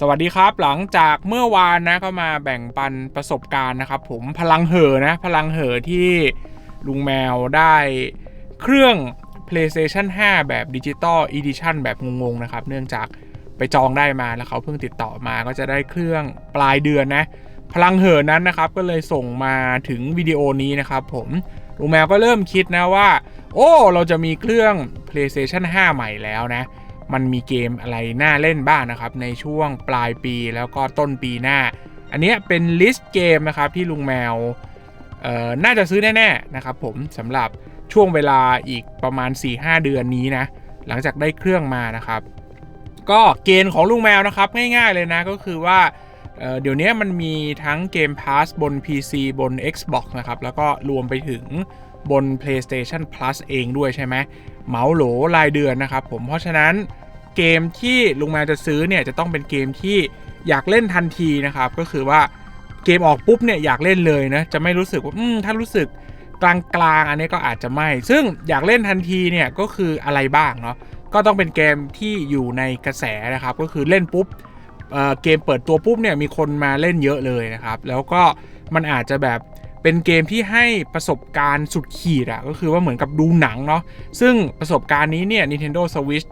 สวัสดีครับ หลังจากเมื่อวานนะก็มาแบ่งปันประสบการณ์นะครับ ผมพลังเหอนะ พลังเหอที่ลุงแมวได้เครื่อง PlayStation 5 แบบดิจิตอลอีดิชันแบบงงๆนะครับ เนื่องจากไปจองได้มาแล้วเขาเพิ่งติดต่อมาก็จะได้เครื่องปลายเดือนนะ พลังเหอนั้นนะครับ ก็เลยส่งมาถึงวิดีโอนี้นะครับ ผมลุงแมวก็เริ่มคิดนะว่า โอ้ เราจะมีเครื่อง PlayStation 5 ใหม่แล้วนะ มันมีเกมอะไรน่าเล่นบ้างนะครับ ในช่วงปลายปีแล้วก็ต้นปีหน้า อันนี้เป็นลิสต์เกมนะครับที่ลุงแมวเอ่อน่าจะซื้อแน่ๆนะครับผมสำหรับช่วงเวลาอีกประมาณ 4-5 เดือนนี้นะ หลังจากได้เครื่องมานะครับ ก็เกณฑ์ของลุงแมวนะครับง่ายๆเลยนะก็คือว่าเอ่อเดี๋ยวนี้มันมีทั้งเกม Pass บน PC บน Xbox นะครับ แล้วก็รวมไปถึง บน PlayStation Plus เองด้วยใช่ไหมเหมาโหลรายเดือนนะครับผมเพราะฉะนั้นเกมที่ลุงแมวจะซื้อเนี่ยจะต้องเป็นเกมที่อยากเล่นทันทีนะครับก็คือว่าเกมออกปุ๊บเนี่ยอยากเล่นเลยนะจะไม่รู้สึกว่าอืมถ้ารู้สึกกลางๆ อันนี้ก็อาจจะไม่ ซึ่งอยากเล่นทันทีเนี่ยก็คืออะไรบ้างเนาะก็ต้องเป็นเกมที่อยู่ในกระแสนะครับ ก็คือเล่นปุ๊บเอ่อเกมเปิดตัวปุ๊บเนี่ยมีคนมาเล่นเยอะเลยนะครับ แล้วก็มันอาจจะแบบ เป็นเกมที่ให้ประสบการณ์สุดขีดอะก็คือว่าเหมือนกับดูหนังเนาะซึ่งประสบการณ์นี้เนี่ย Nintendo Switch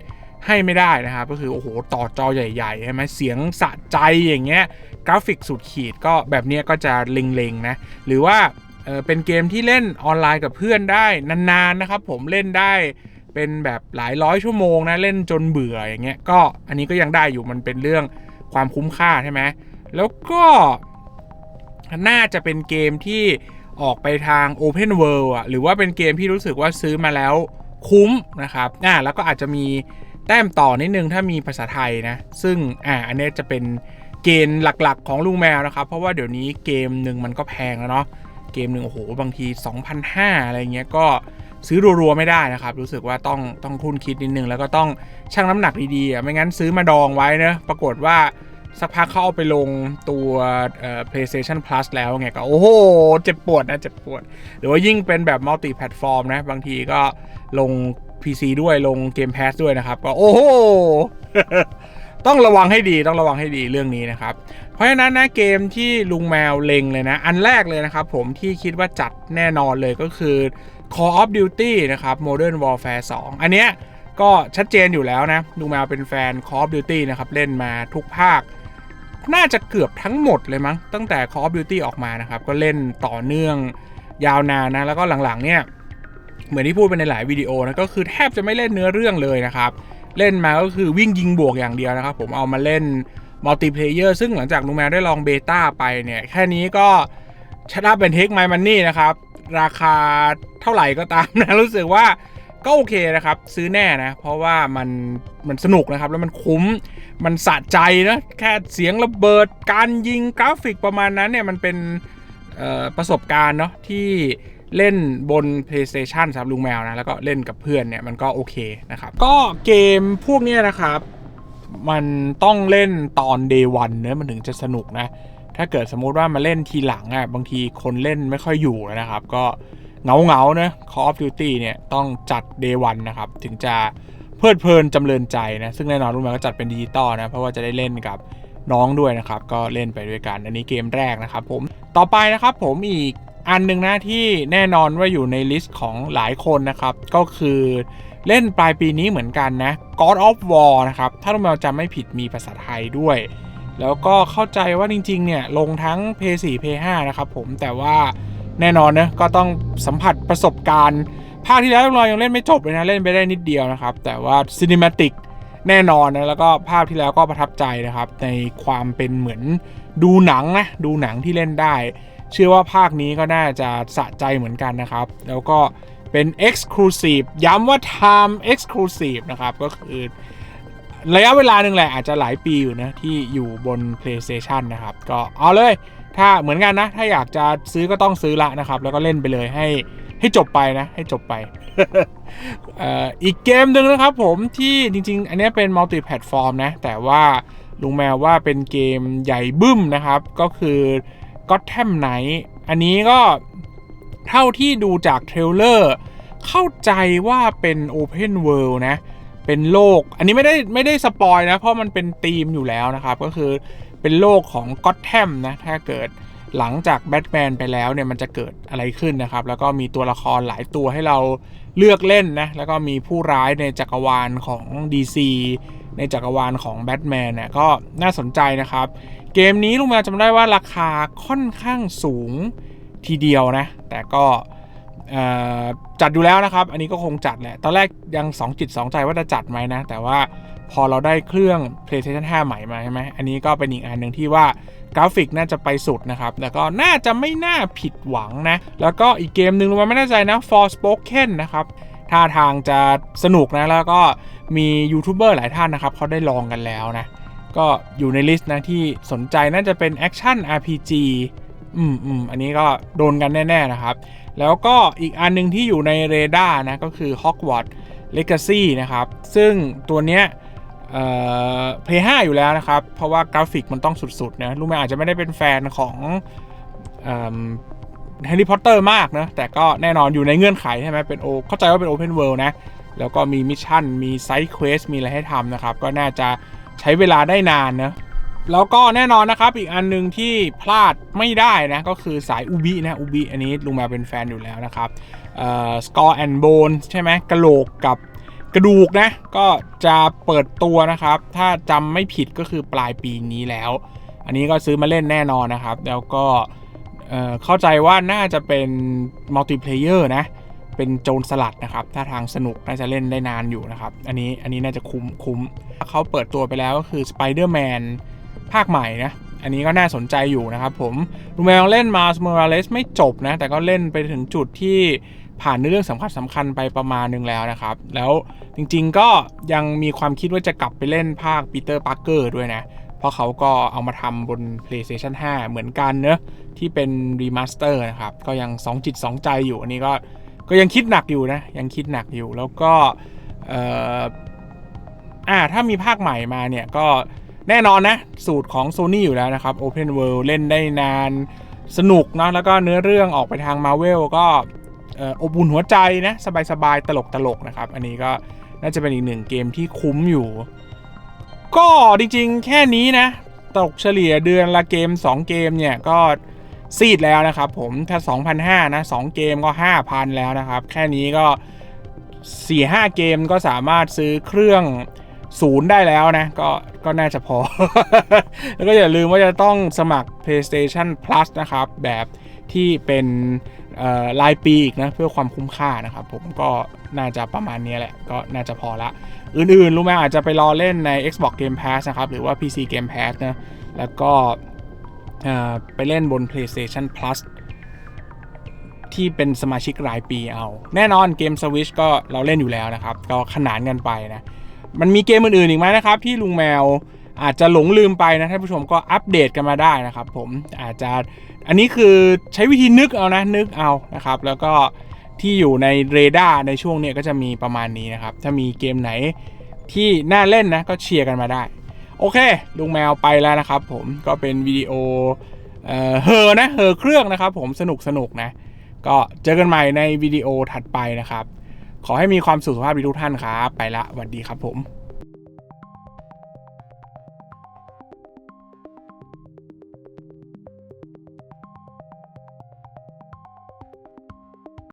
ให้ไม่ได้นะครับ ก็คือ โอ้โห ต่อจอใหญ่ๆใช่ไหมเสียงสะใจอย่างเงี้ยกราฟิกสุดขีดก็แบบนี้ก็จะเล็งๆนะ หรือว่าเเป็นเกมที่เล่นออนไลน์กับเพื่อนได้นานๆนะครับ ผมเล่นได้เป็นแบบหลายร้อยชั่วโมงนะ เล่นจนเบื่ออย่างเงี้ยก็อันนี้ก็ยังได้อยู่มันเป็นเรื่องความคุ้มค่าใช่ไหมแล้วก็ น่าจะเป็นเกมที่ออกไปทาง Open World อะหรือว่าเป็นเกมที่รู้สึกว่าซื้อมาแล้วคุ้มนะครับอ่าแล้วก็อาจจะมีแต้มต่อนิดนึงถ้ามีภาษาไทยนะซึ่งอ่าอันนี้จะเป็นเกณฑ์หลักๆ ของลุงแมวนะครับ เพราะว่าเดี๋ยวนี้เกมหนึ่งมันก็แพงแล้วเนาะเกมหนึ่งโอ้โหบางที2,500อะไรเงี้ยก็ซื้อรัวๆไม่ได้นะครับ รู้สึกว่าต้องต้องคุ้นคิดนิดนึง แล้วก็ต้องชั่งน้ำหนักดีๆไม่งั้นซื้อมาดองไว้นะปรากฏว่า สักพักเขาเอาไปลงตัวเอ่อ PlayStation Plus แล้วไงก็ โอ้โห เจ็บปวดนะ เจ็บปวด หรือว่ายิ่งเป็นแบบมัลติแพลตฟอร์มนะ บางทีก็ลง PC ด้วยลงเกม Pass ด้วยนะครับ ก็ โอ้โห ต้องระวังให้ดีต้องระวังให้ดีเรื่องนี้นะครับ เพราะฉะนั้นนะเกมที่ลุงแมวเล็งเลยนะ อันแรกเลยนะครับผมที่คิดว่าจัดแน่นอนเลยก็คือ Call of Duty นะครับ Modern Warfare 2 อันเนี้ยก็ชัดเจนอยู่แล้วนะลุงแมวเป็นแฟน Call of Duty นะครับเล่นมาทุกภาค น่าจะเกือบทั้งหมดเลยมั้ง ตั้งแต่ Call of Duty ออกมานะครับ ก็เล่นต่อเนื่องยาวนานนะ แล้วก็หลังๆเนี่ย เหมือนที่พูดไปในหลายวิดีโอนะก็คือแทบจะไม่เล่นเนื้อเรื่องเลยนะครับ เล่นมาก็คือวิ่งยิงบวกอย่างเดียวนะครับ ผมเอามาเล่นมัลติเพลเยอร์ซึ่งหลังจากลุงแมวได้ลองเบต้าไปเนี่ย แค่นี้ก็ชัดเป็นเทคไมมันนี่นะครับ ราคาเท่าไหร่ก็ตามนะรู้สึกว่า ก็โอเคนะครับ ซื้อแน่นะ เพราะว่ามันมันสนุกนะครับ แล้วมันคุ้มมันสะใจนะแค่เสียงระเบิดการยิงกราฟิกประมาณนั้นเนี่ยมันเป็นประสบการณ์เนาะที่เล่นบน PlayStation สำหรับลุงแมวนะ แล้วก็เล่นกับเพื่อนเนี่ยมันก็โอเคนะครับ ก็เกมพวกนี้นะครับ มันต้องเล่นตอน day one เนอะมันถึงจะสนุกนะ ถ้าเกิดสมมุติว่ามาเล่นทีหลังอะบางทีคนเล่นไม่ค่อยอยู่นะครับ ก็ เงาเงาๆนะ Call of Duty เนี่ยต้องจัด day one นะครับ ถึงจะเพลิดเพลินจำเริญใจนะ ซึ่งแน่นอนรุ่นมันก็จัดเป็นดิจิตอลนะ เพราะว่าจะได้เล่นกับน้องด้วยนะครับ ก็เล่นไปด้วยกัน อันนี้เกมแรกนะครับผมต่อไปนะครับผมอีกอันหนึ่งนะที่แน่นอนว่าอยู่ในลิสต์ของหลายคนนะครับ ก็คือเล่นปลายปีนี้เหมือนกันนะ God of War นะครับ ถ้าเราจำไม่ผิดมีภาษาไทยด้วย แล้วก็เข้าใจว่าจริงๆเนี่ยลงทั้ง p 4 p 5นะครับผมแต่ว่า แน่นอนนะก็ต้องสัมผัสประสบการณ์ภาคที่แล้วเรายังเล่นไม่จบเลยนะ เล่นไปได้นิดเดียวนะครับ แต่ว่าซีนิมาติกแน่นอนนะ แล้วก็ภาพที่แล้วก็ประทับใจนะครับ ในความเป็นเหมือนดูหนังนะ ดูหนังที่เล่นได้ เชื่อว่าภาคนี้ก็น่าจะสะใจเหมือนกันนะครับ แล้วก็เป็น Exclusive ย้ำว่า Time Exclusive นะครับ ก็คือระยะเวลาหนึ่งแหละอาจจะหลายปีอยู่นะ ที่อยู่บน PlayStation นะครับ ก็เอาเลย ถ้าเหมือนกันนะ ถ้าอยากจะซื้อก็ต้องซื้อละนะครับ แล้วก็เล่นไปเลยให้ให้จบไปนะ ให้จบไปอีกเกมหนึ่งนะครับผมที่จริง ๆ อันนี้เป็นมัลติแพลตฟอร์มนะ แต่ว่าลุงแมวว่าเป็นเกมใหญ่บึ้มนะครับ ก็คือ Gotham Knight อันนี้ก็เท่าที่ดูจากเทรลเลอร์เข้าใจว่าเป็น Open World นะเเป็นโลก อันนี้ไม่ได้ไม่ได้สปอยนะ เพราะมันเป็นธีมอยู่แล้วนะครับ ก็คือเป็นโลกของก็ t แ a มนะ ถ้าเกิดหลังจากแบทแมนไปแล้วเนี่ยมันจะเกิดอะไรขึ้นนะครับ แล้วก็มีตัวละครหลายตัวให้เราเลือกเล่นนะ แล้วก็มีผู้ร้ายในจักรวาลของ DC ในจักรวาลของแบทแมนเนี่ยก็น่าสนใจนะครับ เกมนี้ลุงแมวจำได้ว่าราคาค่อนข้างสูงทีเดียวนะ แต่ก็ จัดอยู่แล้วนะครับ อันนี้ก็คงจัดแหละ ตอนแรกยังสองจิตสองใจว่าจะจัดไหมนะ แต่ว่าพอเราได้เครื่อง PlayStation 5 ใหม่มาใช่ไหม อันนี้ก็เป็นอีกอันหนึ่งที่ว่ากราฟิกน่าจะไปสุดนะครับ แล้วก็น่าจะไม่น่าผิดหวังนะ แล้วก็อีกเกมหนึ่งลุงแมวไม่แน่ใจนะ Forspoken นะครับ ท่าทางจะสนุกนะ แล้วก็มียูทูบเบอร์หลายท่านนะครับเขาได้ลองกันแล้วนะ ก็อยู่ในลิสต์นะที่สนใจน่าจะเป็นแอคชั่น RPG อืมอืมอันนี้ก็โดนกันแน่ ๆ นะครับ แล้วก็อีกอันหนึงที่อยู่ในเรดาร์นะ ก็คือ Hogwarts Legacy นะครับ ซึ่งตัวเนี้ยเอ่อ Play 5อยู่แล้วนะครับ เพราะว่ากราฟิกมันต้องสุด ๆ นะลูกแม่อาจจะไม่ได้เป็นแฟนของแฮร์รี่พอตเตอร์มากนะ แต่ก็แน่นอนอยู่ในเงื่อนไขใช่ไหมเป็นโอเข้าใจว่าเป็น Open World นะ แล้วก็มีมิชชั่น มีไซด์เควส มีอะไรให้ทำนะครับ ก็น่าจะใช้เวลาได้นานนะ แล้วก็แน่นอนนะครับ อีกอันหนึ่งที่พลาดไม่ได้นะ ก็คือสายอูบินะอูบิอันนี้ลุงแมวเป็นแฟนอยู่แล้วนะครับเอ่อ Score and Bones ใช่ไหมกระโหลกกับกระดูกนะ ก็จะเปิดตัวนะครับ ถ้าจำไม่ผิดก็คือปลายปีนี้แล้ว อันนี้ก็ซื้อมาเล่นแน่นอนนะครับ แล้วก็เอ่อเข้าใจว่าน่าจะเป็นมัลติเพลเยอร์นะ เป็นโจรสลัดนะครับ ถ้าทางสนุกน่าจะเล่นได้นานอยู่นะครับ อันนี้อันนี้น่าจะคุ้มคุ้มเขาเปิดตัวไปแล้วก็คือ Spider-Man ภาคใหม่นะ อันนี้ก็น่าสนใจอยู่นะครับผมลูแมวเล่นมาสเมอร์เลสไม่จบนะ แต่ก็เล่นไปถึงจุดที่ผ่านเรื่องสำคัญสำคัญไปประมาณหนึงแล้วนะครับ แล้วจริงๆก็ยังมีความคิดว่าจะกลับไปเล่นภาคปีเตอร์ปาร์เกอร์ด้วยนะ เพราะเขาก็เอามาทำบน PlayStation 5 เหมือนกันเนอะที่เป็นรีมาสเตอร์นะครับ ก็ยังสองจิตสองใจอยู่ อันนี้ก็ก็ยังคิดหนักอยู่นะ ยังคิดหนักอยู่แล้วก็อ่าถ้ามีภาคใหม่มาเนี่ยก็ แน่นอนนะ สูตรของ Sony อยู่แล้วนะครับ Open World เล่นได้นานสนุกนะแล้วก็เนื้อเรื่องออกไปทาง Marvel ก็อบอุ่นหัวใจนะ สบายๆ ตลกๆนะครับ อันนี้ก็น่าจะเป็นอีกหนึ่งเกมที่คุ้มอยู่ ก็จริงๆ แค่นี้นะ ตกเฉลี่ยเดือนละเกม 2 เกมเนี่ย ก็ซีดแล้วนะครับผมถ้า 2,500นะ 2 เกมก็ 5,000 แล้วนะครับ แค่นี้ก็ 4-5 เกมก็สามารถซื้อเครื่อง ศูนย์ได้แล้วนะ ก็ก็น่าจะพอ แล้วก็อย่าลืมว่าจะต้องสมัคร PlayStation Plus นะครับ แบบที่เป็นรายปีอีกนะเพื่อความคุ้มค่านะครับ ผมก็น่าจะประมาณนี้แหละ ก็น่าจะพอละ อื่นๆ รู้ไหมอาจจะไปรอเล่นใน Xbox Game Pass นะครับ หรือว่า PC Game Pass นะ แล้วก็ไปเล่นบน PlayStation Plus ที่เป็นสมาชิกรายปีเอา แน่นอนเกม Switch ก็เราเล่นอยู่แล้วนะครับ ก็ขนานกันไปนะ มันมีเกมอื่นๆอีกไหมนะครับ ที่ลุงแมวอาจจะหลงลืมไปนะท่านผู้ชมก็อัปเดตกันมาได้นะครับผมอาจจะอันนี้คือใช้วิธีนึกเอานะนึกเอานะครับ แล้วก็ที่อยู่ในเรดาร์ในช่วงเนี้ยก็จะมีประมาณนี้นะครับ ถ้ามีเกมไหนที่น่าเล่นนะก็เชียร์กันมาได้ โอเค ลุงแมวไปแล้วนะครับ ผมก็เป็นวิดีโอเอ่อเฮอนะเฮอเครื่องนะครับ ผมสนุกสนุกนะ ก็เจอกันใหม่ในวิดีโอถัดไปนะครับ ขอให้มีความสุขสุขภาพดีทุกท่านครับ ไปละสวัสดีครับผม